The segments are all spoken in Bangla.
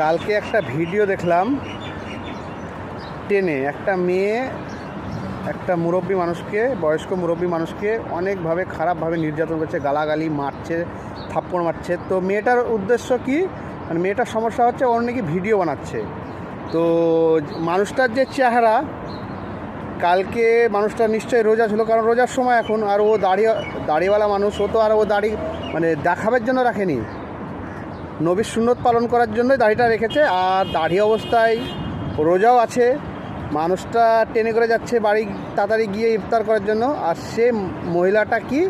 কালকে একটা ভিডিও দেখলাম। ট্রেনে একটা মেয়ে, একটা মুরব্বী মানুষকে, বয়স্ক মুরব্বী মানুষকে অনেকভাবে খারাপভাবে নির্যাতন করছে, গালাগালি মারছে, থাপ্পড় মারছে। তো মেয়েটার উদ্দেশ্য কি? মানে মেয়েটার সমস্যা হচ্ছে ওর নাকি ভিডিও বানাচ্ছে। তো মানুষটার যে চেহারা, কালকে মানুষটা নিশ্চয়ই রোজা ছিল, কারণ রোজার সময় এখন আর ও দাড়ি, দাড়িওয়ালা মানুষ, ও তো আর ও দাড়ি মানে দেখাবার জন্য রাখেনি। নবীর সুন্নত পালন করার জন্যই দাড়িটা রেখেছে আর দাড়ি অবস্থায় রোজাও আছে। মানুষটা টেনে করে যাচ্ছে বাড়ি তাড়াতাড়ি গিয়ে ইফতার করার জন্য। আর সে মহিলাটা কি?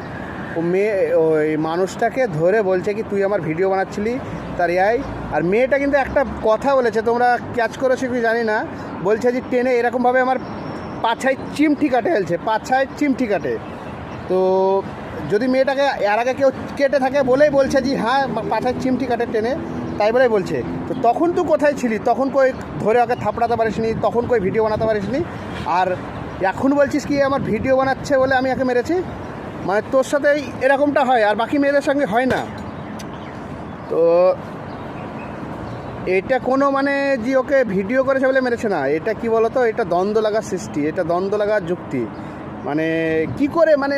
মেয়ে, ওই মানুষটাকে ধরে বলছে কি, তুই আমার ভিডিও বানাচ্ছিলি, তার ইয়াই আর মেয়েটা কিন্তু একটা কথা বলেছে, তোমরা ক্যাচ করেছ কি জানি না। বলছে যে, টেনে এরকমভাবে আমার পাছায় চিমটি কাটে ফেলছে পাছায় চিমটি কাটে। তো যদি মেয়েটাকে এর আগে কেউ কেটে থাকে বলেই বলছে যে হ্যাঁ পাছায় চিমটি কাটে টেনে, তাই বলেই বলছে। তো তখন তুই কোথায় ছিলি? তখন কই ধরে ওকে থাপড়াতে পারিসনি? তখন কই ভিডিও বানাতে পারিসনি? আর এখন বলছিস কি আমার ভিডিও বানাচ্ছে বলে আমি একে মেরেছি? মানে তোর সাথে এরকমটা হয়, আর বাকি মেয়েদের সঙ্গে হয় না। তো এটা কোনো মানে যে ওকে ভিডিও করেছে বলে মেরেছে না। এটা কি বলতো? এটা দ্বন্দ্ব লাগার সৃষ্টি, এটা দ্বন্দ্ব লাগার যুক্তি। মানে কি করে মানে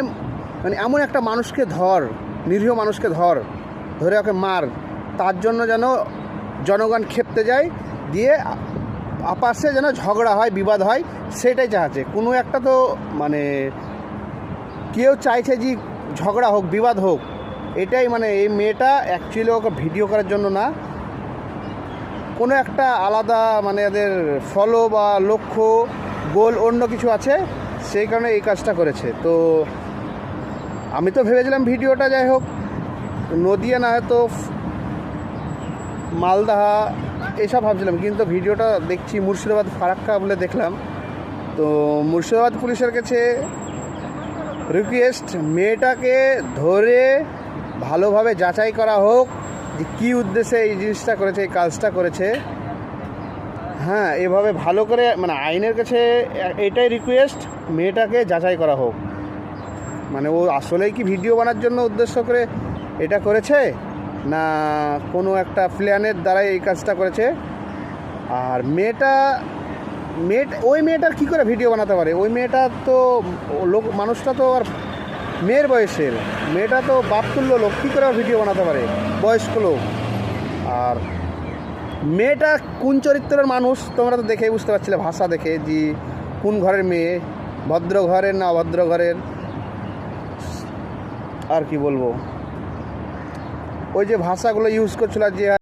মানে এমন একটা মানুষকে ধর, নিরীহ মানুষকে ধর, ধরে ওকে মার। তার জন্য যেন জনগণ ক্ষেপতে যায়, দিয়ে আ- আপাশে যেন ঝগড়া হয়, বিবাদ হয়, সেটাই চাচ্ছে। কোনো একটা তো মানে কেউ চাইছে যে ঝগড়া হোক, বিবাদ হোক, এটাই মানে এই মেয়েটা অ্যাকচুয়ালি ওকে ভিডিও করার জন্য না। কোনো একটা আলাদা মানে এদের ফলো বা লক্ষ্য গোল অন্য কিছু আছে, সেই কারণে এই কাজটা করেছে। তো আমি তো ভেবেছিলাম ভিডিওটা যাই হোক, নদিয়া না হয়তো মালদাহা এসব ভাবছিলাম, কিন্তু ভিডিওটা দেখছি মুর্শিদাবাদ ফারাক্কা বলে দেখলাম। তো মুর্শিদাবাদ পুলিশের কাছে রিকোয়েস্ট মেয়েটাকে ধরে ভালোভাবে যাচাই করা হোক, যে কী উদ্দেশ্যে এই জিনিসটা করেছে, এই কাজটা করেছে। হ্যাঁ এভাবে ভালো করে মানে আইনের কাছে এটাই রিকোয়েস্ট মেয়েটাকে যাচাই করা হোক। মানে ও আসলেই কি ভিডিও বানার জন্য উদ্দেশ্য করে এটা করেছে? না কোনো একটা প্ল্যানের দ্বারাই এই কাজটা করেছে? আর মেয়েটা মেয়েটা, ওই মেয়েটার কী করে ভিডিও বানাতে পারে? ওই মেয়েটা তো লোক, মানুষটা তো আর মেয়ের বয়সের মেয়েটা তো বাপ তুল্য লোক, কী করে ভিডিও বানাতে পারে? বয়স্ক লোক। আর মেয়েটা কোন চরিত্রের মানুষ? তোমরা তো দেখেই বুঝতে পারছিলে, ভাষা দেখে, যে কোন ঘরের মেয়ে, ভদ্র ঘরের না অভদ্র ঘরের? আর কি বলব? ওই যে ভাষাগুলো ইউজ করছিল যে